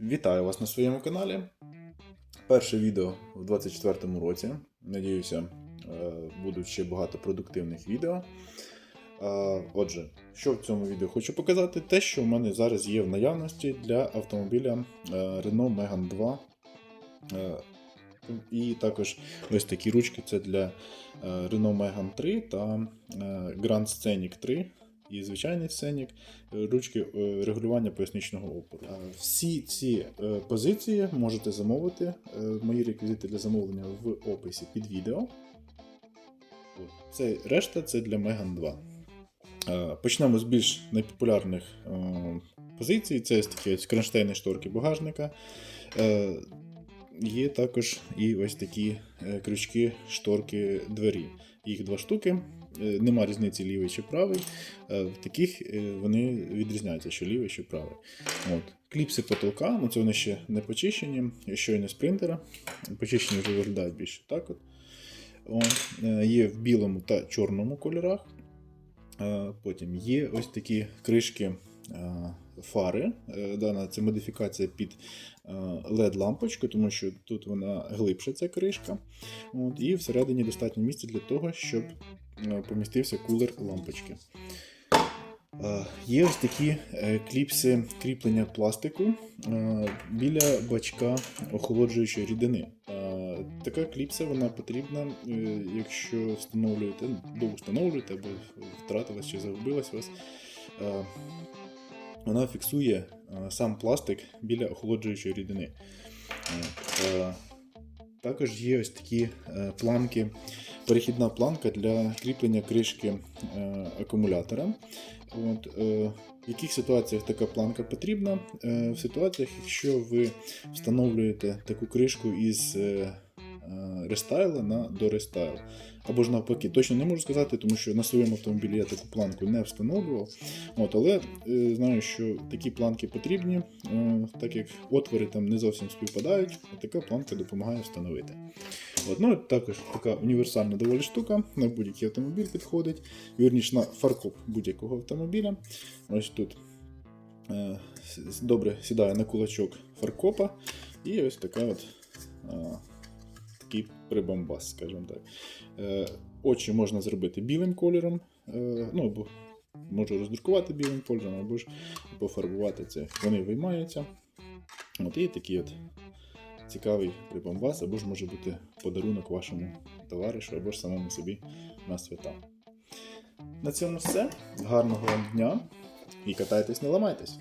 Вітаю вас на своєму каналі. Перше відео в 24-му році. Надіюся, е, будуть ще багато продуктивних відео. Е, Отже, що в цьому відео хочу показати? Те, що в мене зараз є в наявності для автомобіля е, Renault Megane 2. Е, І також ось такі ручки це для Renault Megane 3 та Grand Scenic 3 і звичайний сценік, е, ручки е, регулювання поясничного опору. Е, Всі ці позиції можете замовити. Мої реквізити для замовлення в описі під відео. Це решта це для Megan 2. Е, Почнемо з більш найпопулярних позицій. Це такі кронштейни шторки багажника. Є також і ось такі е, крючки шторки двері. Їх два штуки. Е, Нема різниці лівий чи правий. Е, В таких вони відрізняються, що лівий, що правий. От. Кліпси потолка, ну це вони ще не почищені, щойно з принтера. Почищені вже виглядають більше так. От. От. Є в білому та чорному кольорах. Потім є ось такі кришки фари. Е, Дана це модифікація під е, LED-лампочку, тому що тут вона глибша, ця кришка. От, і всередині достатньо місця для того, щоб е, помістився кулер лампочки. Е, Є ось такі е, кліпси кріплення пластику е, біля бачка охолоджуючої рідини. Е, Така кліпса вона потрібна, е, якщо встановлюєте, ну, довустановлюєте або втратилась чи загубилась у вас. Е, Вона фіксує е, сам пластик біля охолоджуючої рідини. Е, Також є ось такі е, планки, перехідна планка для кріплення кришки е, акумулятора. От, е, в яких ситуаціях така планка потрібна? Е, в ситуаціях, якщо ви встановлюєте таку кришку із е, е, рестайла на дорестайл. Або ж навпаки, точно не можу сказати, тому що на своєму автомобілі я таку планку не встановлював. От, але е, знаю, що такі планки потрібні, е, так як отвори там не зовсім співпадають, така планка допомагає встановити. От, ну, також така універсальна доволі штука, на будь-який автомобіль підходить, вірніше на фаркоп будь-якого автомобіля. Ось тут е, добре сідає на кулачок фаркопа, і ось така от. е, Такий прибамбас, скажімо так. Е, очі можна зробити білим кольором, е, ну або можу роздрукувати білим кольором, або ж пофарбувати це. Вони виймаються. От і такий от цікавий прибамбас, або ж може бути подарунок вашому товаришу, або ж самому собі на свята. На цьому все. Гарного вам дня і катайтесь, не ламайтесь!